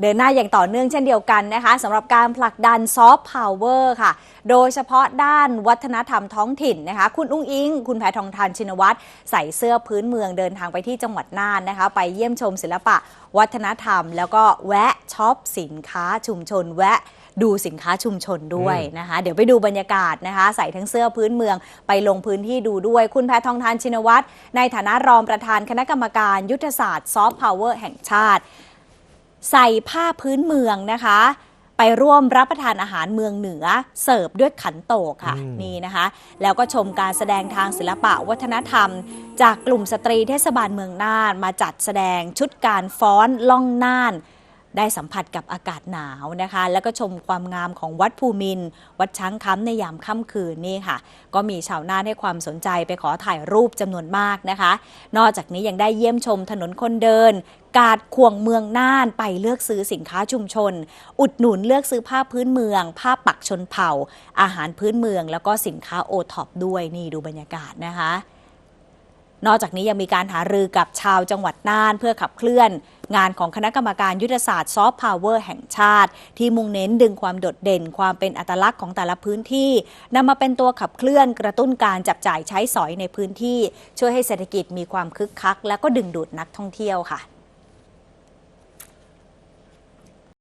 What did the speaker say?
เดินหน้าอย่างต่อเนื่องเช่นเดียวกันนะคะสำหรับการผลักดันซอฟต์พาวเวอร์ค่ะ โดยเฉพาะด้านวัฒนธรรมท้องถิ่นนะคะ คุณอุ้งอิง คุณแพทองทานชินวัตรใส่เสื้อพื้นเมืองเดินทางไปที่จังหวัดน่านนะคะ ไปเยี่ยมชมศิลปะ วัฒนธรรม แล้วก็แวะช็อปสินค้าชุมชน แวะดูสินค้าชุมชนด้วยนะคะ เดี๋ยวไปดูบรรยากาศนะคะ ใส่ทั้งเสื้อพื้นเมืองไปลงพื้นที่ดูด้วย คุณแพทองทานชินวัตรในฐานะรองประธานคณะกรรมการยุทธศาสตร์ซอฟต์พาวเวอร์แห่งชาติ ใส่ผ้าพื้นเมืองนะคะ ไปร่วมรับประทานอาหารเมืองเหนือ เสิร์ฟด้วยขันโตกค่ะอืมนี่นะคะ แล้วก็ชมการแสดงทางศิลปะวัฒนธรรม จากกลุ่มสตรีเทศบาลเมืองน่าน มาจัดแสดงชุดการฟ้อนล่องน่าน ได้สัมผัสกับอากาศหนาวนะคะ แล้วก็ชมความงามของวัดภูมิน วัดช้างค้ำในยามค่ำคืนนี่ค่ะ ก็มีชาวนาให้ความสนใจไปขอถ่ายรูปจำนวนมากนะคะ นอกจากนี้ยังได้เยี่ยมชมถนนคนเดิน กาดข่วงเมืองน่านไปเลือกซื้อสินค้าชุมชน อุดหนุนเลือกซื้อผ้าพื้นเมือง ผ้าปักชนเผ่า อาหารพื้นเมือง แล้วก็สินค้าโอท็อปด้วยนี่ดูบรรยากาศนะคะ นอกจากนี้ยังมีการหารือกับชาวจังหวัดน่าน เพื่อขับเคลื่อน งานของคณะกรรมการยุทธศาสตร์ซอฟต์พาวเวอร์แห่งชาติ ที่มุ่งเน้นดึงความโดดเด่นความเป็นอัตลักษณ์ของแต่ละพื้นที่นำมาเป็นตัวขับเคลื่อนกระตุ้นการจับจ่ายใช้สอยในพื้นที่ ช่วยให้เศรษฐกิจมีความคึกคัก และก็ดึงดูดนักท่องเที่ยวค่ะ